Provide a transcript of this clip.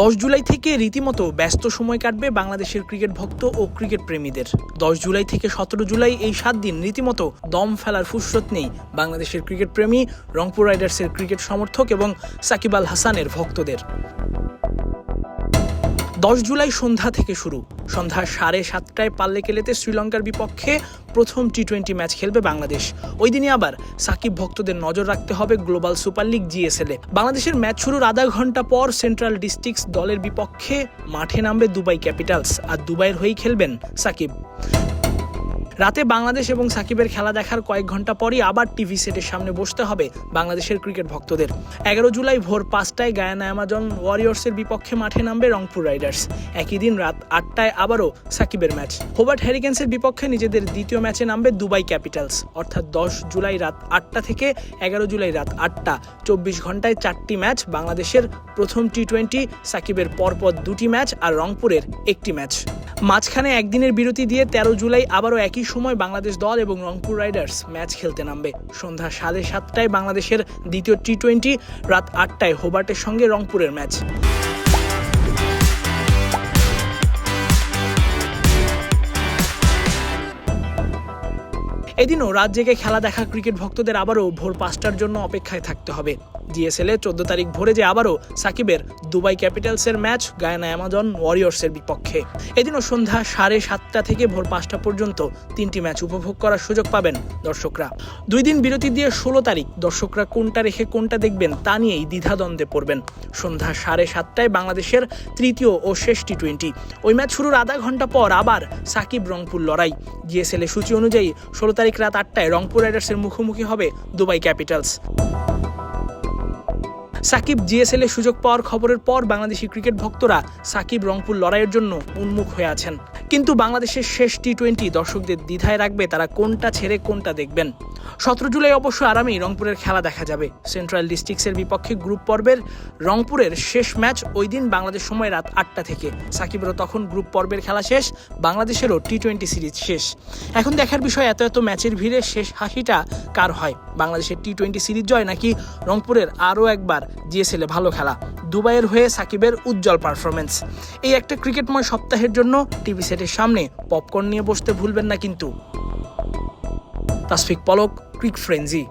দশ জুলাই থেকে রীতিমতো ব্যস্ত সময় কাটবে বাংলাদেশের ক্রিকেট ভক্ত ও ক্রিকেট প্রেমীদের। দশ জুলাই থেকে সতেরো জুলাই এই সাত দিন রীতিমতো দম ফেলার ফুসরত নেই বাংলাদেশের ক্রিকেট প্রেমী, রংপুর রাইডার্সের ক্রিকেট সমর্থক এবং সাকিব আল হাসানের ভক্তদের। দশ জুলাই সন্ধ্যা থেকে শুরু। সন্ধ্যা সাড়ে সাতটায় পাল্লে কেলেতে শ্রীলঙ্কার বিপক্ষে প্রথম টি টোয়েন্টি ম্যাচ খেলবে বাংলাদেশ। ওই দিনই আবার সাকিব ভক্তদের নজর রাখতে হবে গ্লোবাল সুপার লিগ জিএসএল এ। বাংলাদেশের ম্যাচ শুরুর আধা ঘণ্টা পর সেন্ট্রাল ডিস্ট্রিক্টস দলের বিপক্ষে মাঠে নামবে দুবাই ক্যাপিটালস আর দুবাইয়ের হয়েই খেলবেন সাকিব। রাতে বাংলাদেশ এবং সাকিবের খেলা দেখার কয়েক ঘণ্টা পরই আবার টিভি সেটের সামনে বসতে হবে বাংলাদেশের ক্রিকেট ভক্তদের। এগারো জুলাই ভোর পাঁচটায় গায়ানা অ্যামাজন ওয়ারিয়র্সের বিপক্ষে মাঠে নামবে রংপুর রাইডার্স। একই দিন রাত আটটায় আবারও সাকিবের ম্যাচ। হোবার্ট হ্যারিকেন্সের বিপক্ষে নিজেদের দ্বিতীয় ম্যাচে নামবে দুবাই ক্যাপিটালস। অর্থাৎ দশ জুলাই রাত আটটা থেকে এগারো জুলাই রাত আটটা। চব্বিশ ঘন্টায় চারটি ম্যাচ, বাংলাদেশের প্রথম টি টোয়েন্টি, সাকিবের পরপর দুটি ম্যাচ আর রংপুরের একটি ম্যাচ। মাঝখানে একদিনের বিরতি দিয়ে তেরো জুলাই আবারও একই সময় বাংলাদেশ দল এবং রংপুর রাইডার্স ম্যাচ খেলতে নামবে। সন্ধ্যা সাড়ে সাতটায় বাংলাদেশের দ্বিতীয় টি টোয়েন্টি রাত আটটায় হোবার্টের সঙ্গে রংপুরের ম্যাচ। এদিনও রাত জেগে খেলা দেখা ক্রিকেট ভক্তদের আবারও ভোর পাঁচটার জন্য অপেক্ষায় থাকতে হবে। জিএসএল এ চোদ্দ তারিখ ভোরে যে আবারও সাকিবের দুবাই ক্যাপিটালসের ম্যাচ, গায়ানা অ্যামাজন ওয়ারিয়র্সের বিপক্ষে। এদিনও সন্ধ্যা সাড়ে সাতটা থেকে ভোর পাঁচটা পর্যন্ত তিনটি ম্যাচ উপভোগ করার সুযোগ পাবেন দর্শকরা। দুই দিন বিরতি দিয়ে ষোলো তারিখ দর্শকরা কোনটা রেখে কোনটা দেখবেন তা নিয়েই দ্বিধাদ্বন্দ্বে পড়বেন। সন্ধ্যা সাড়ে সাতটায় বাংলাদেশের তৃতীয় ও শেষ টি টোয়েন্টি ওই ম্যাচ শুরুর আধা ঘণ্টা পর আবার সাকিব রংপুর লড়াই। জিএসএল এর সূচি অনুযায়ী ষোলো তারিখ রাত আটটায় রংপুর রাইডার্সের মুখোমুখি হবে দুবাই ক্যাপিটালস। সাকিব জিএসএল এর সুযোগ পাওয়ার খবরের পর বাংলাদেশি ক্রিকেট ভক্তরা সাকিব রংপুর লড়াইয়ের জন্য উন্মুখ হয়ে আছেন। কিন্তু বাংলাদেশের শেষ টি টোয়েন্টি দর্শকদের দ্বিধায় রাখবে তারা কোনটা ছেড়ে কোনটা দেখবেন। সতেরো জুলাই অবশ্য আরামেই রংপুরের খেলা দেখা যাবে। সেন্ট্রাল ডিস্ট্রিক্টসের বিপক্ষে গ্রুপ পর্বের রংপুরের শেষ ম্যাচ ওই দিন বাংলাদেশ সময় রাত আটটা থেকে। সাকিবেরও তখন গ্রুপ পর্বের খেলা শেষ, বাংলাদেশেরও টি টোয়েন্টি সিরিজ শেষ। এখন দেখার বিষয়, এত এত ম্যাচের ভিড়ে শেষ হাসিটা কার হয়? বাংলাদেশের টি টোয়েন্টি সিরিজ জয় নাকি রংপুরের আরও একবার জিএসএলে ভালো খেলা, দুবাইয়ের হয়ে সাকিবের উজ্জ্বল পারফরমেন্স এই একটা ক্রিকেটময় সপ্তাহের জন্য টিভি সেটের সামনে পপকর্ন নিয়ে বসতে ভুলবেন না কিন্তু। তাসফিক পলক ক্রিক ফ্রেন্জি